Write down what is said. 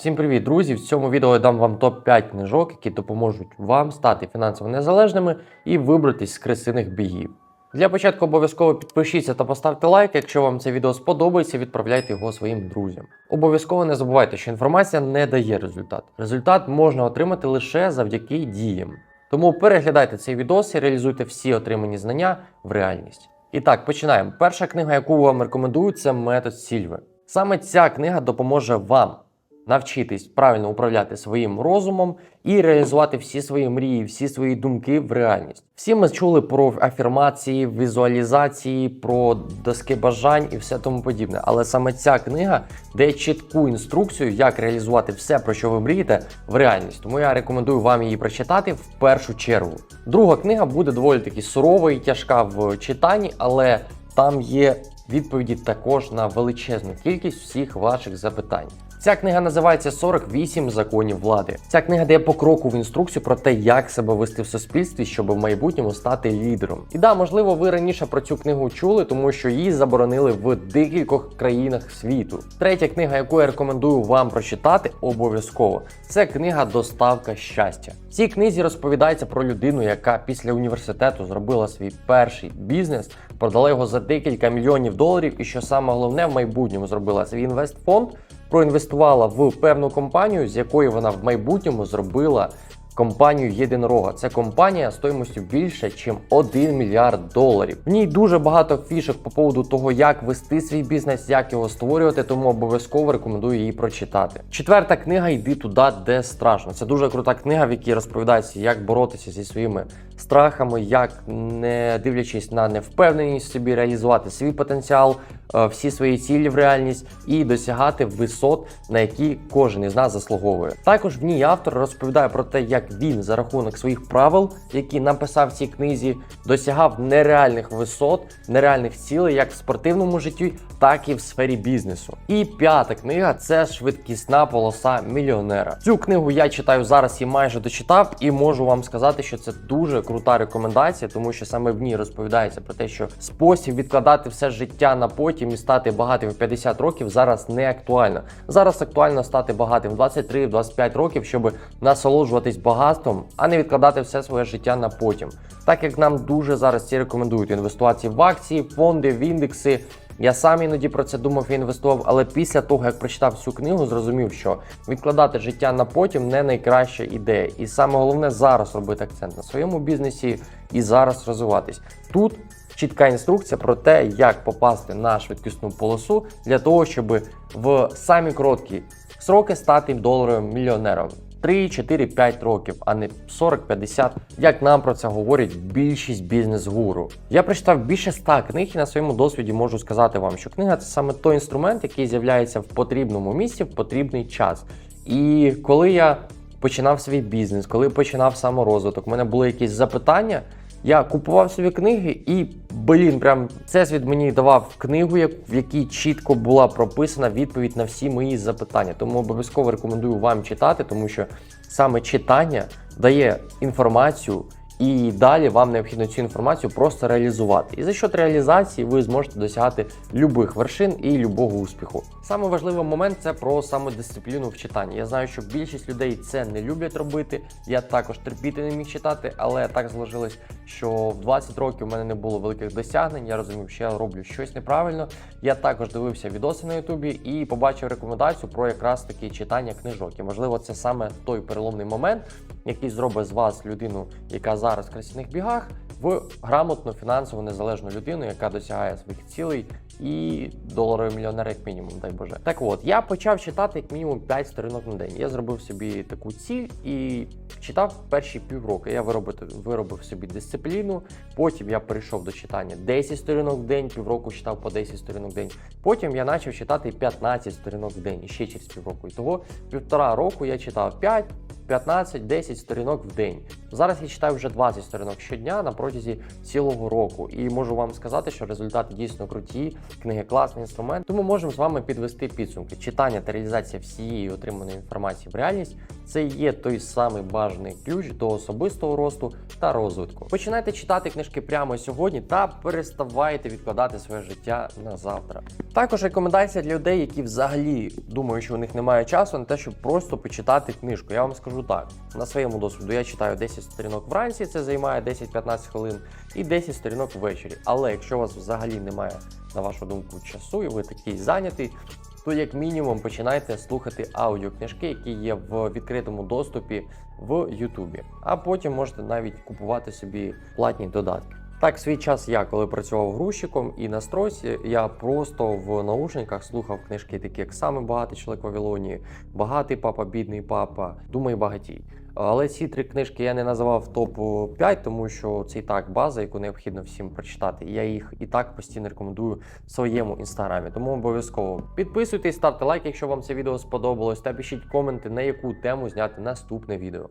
Всім привіт, друзі! В цьому відео я дам вам топ-5 книжок, які допоможуть вам стати фінансово незалежними і вибратись з крисиних бігів. Для початку обов'язково підпишіться та поставте лайк. Якщо вам це відео сподобається, відправляйте його своїм друзям. Обов'язково не забувайте, що інформація не дає результат. Результат можна отримати лише завдяки діям. Тому переглядайте цей відос і реалізуйте всі отримані знання в реальність. І так, починаємо. Перша книга, яку вам рекомендую, це метод Сільви. Саме ця книга допоможе вам навчитись правильно управляти своїм розумом і реалізувати всі свої мрії, всі свої думки в реальність. Всі ми чули про афірмації, візуалізації, про доски бажань і все тому подібне. Але саме ця книга дає чітку інструкцію, як реалізувати все, про що ви мрієте, в реальність. Тому я рекомендую вам її прочитати в першу чергу. Друга книга буде доволі таки сурова і тяжка в читанні, але там є відповіді також на величезну кількість всіх ваших запитань. Ця книга називається «48 законів влади. Ця книга дає покрокову інструкцію про те, як себе вести в суспільстві, щоб в майбутньому стати лідером. І да, можливо, ви раніше про цю книгу чули, тому що її заборонили в декількох країнах світу. Третя книга, яку я рекомендую вам прочитати, обов'язково це книга Доставка щастя. В цій книзі розповідається про людину, яка після університету зробила свій перший бізнес, продала його за декілька мільйонів доларів, і що саме головне в майбутньому зробила свій інвестфонд проінвестувала в певну компанію, з якої вона в майбутньому зробила компанію єдинорога. Це компанія стоїмостю більше, ніж 1 мільярд доларів. В ній дуже багато фішок по поводу того, як вести свій бізнес, як його створювати, тому обов'язково рекомендую її прочитати. Четверта книга Йди туди, де страшно. Це дуже крута книга, в якій розповідається, як боротися зі своїми страхами, як не дивлячись на невпевненість собі, реалізувати свій потенціал, е, всі свої цілі в реальність і досягати висот, на які кожен із нас заслуговує. Також в ній автор розповідає про те, як він за рахунок своїх правил, які написав в цій книзі, досягав нереальних висот, нереальних цілей, як в спортивному житті, так і в сфері бізнесу. І п'ята книга це швидкісна полоса мільйонера. Цю книгу я читаю зараз і майже дочитав, і можу вам сказати, що це дуже крута рекомендація, тому що саме в ній розповідається про те, що спосіб відкладати все життя на потім і стати багатим в 50 років зараз не актуально. Зараз актуально стати багатим в 23-25 років, щоб насолоджуватись багатством, а не відкладати все своє життя на потім. Так як нам дуже зараз ці рекомендують інвестувати в акції, фонди, в індекси. Я сам іноді про це думав і інвестував, але після того, як прочитав всю книгу, зрозумів, що відкладати життя на потім не найкраща ідея. І саме головне зараз робити акцент на своєму бізнесі і зараз розвиватись. Тут чітка інструкція про те, як попасти на швидкісну полосу для того, щоб в самі короткі сроки стати доларовим мільйонером. 3, 4, 5 років, а не 40-50, як нам про це говорять більшість бізнес-гуру. Я прочитав більше ста книг і на своєму досвіді можу сказати вам, що книга це саме той інструмент, який з'являється в потрібному місці в потрібний час. І коли я починав свій бізнес, коли починав саморозвиток, у мене були якісь запитання. Я купував собі книги, і блін, прям всесвіт мені давав книгу, в якій чітко була прописана відповідь на всі мої запитання. Тому обов'язково рекомендую вам читати, тому що саме читання дає інформацію. І далі вам необхідно цю інформацію просто реалізувати. І за счет реалізації ви зможете досягати любих вершин і любого успіху. Саме важливий момент це про самодисципліну в читанні. Я знаю, що більшість людей це не люблять робити. Я також терпіти не міг читати, але так зложилось, що в 20 років у мене не було великих досягнень. Я розумів, що я роблю щось неправильно. Я також дивився відоси на Ютубі і побачив рекомендацію про якраз таки читання книжок. І можливо, це саме той переломний момент, який зробить з вас людину, яка зараз в красивих бігах, в грамотну фінансово незалежну людину, яка досягає своїх цілей і доларовий мільйонер, як мінімум, дай Боже. Так от, я почав читати як мінімум 5 сторінок на день. Я зробив собі таку ціль і читав перші півроку. Я виробив, виробив собі дисципліну. Потім я перейшов до читання 10 сторінок в день, півроку читав по 10 сторінок в день. Потім я почав читати 15 сторінок в день і ще через півроку. І того півтора року я читав 5. 15-10 сторінок в день. Зараз я читаю вже 20 сторінок щодня на протязі цілого року, і можу вам сказати, що результати дійсно круті. Книги класний інструмент. Тому можемо з вами підвести підсумки. Читання та реалізація всієї отриманої інформації в реальність це є той самий бажаний ключ до особистого росту та розвитку. Починайте читати книжки прямо сьогодні та переставайте відкладати своє життя на завтра. Також рекомендація для людей, які взагалі думають, що у них немає часу на те, щоб просто почитати книжку. Я вам скажу так: на своєму досвіду я читаю 10 сторінок вранці, це займає 10-15 хвилин, і 10 сторінок ввечері. Але якщо у вас взагалі немає, на вашу думку, часу, і ви такий зайнятий, то як мінімум починайте слухати аудіокнижки, які є в відкритому доступі в Ютубі. А потім можете навіть купувати собі платні додатки. Так, свій час я коли працював грузчиком і на стройці, я просто в наушниках слухав книжки, такі як саме багатий чоловік Вавилонії, багатий папа, бідний папа, думай багатій. Але ці три книжки я не називав топ 5, тому що це і так база, яку необхідно всім прочитати. Я їх і так постійно рекомендую в своєму інстаграмі. Тому обов'язково підписуйтесь, ставте лайк, якщо вам це відео сподобалось, та пишіть коменти, на яку тему зняти наступне відео.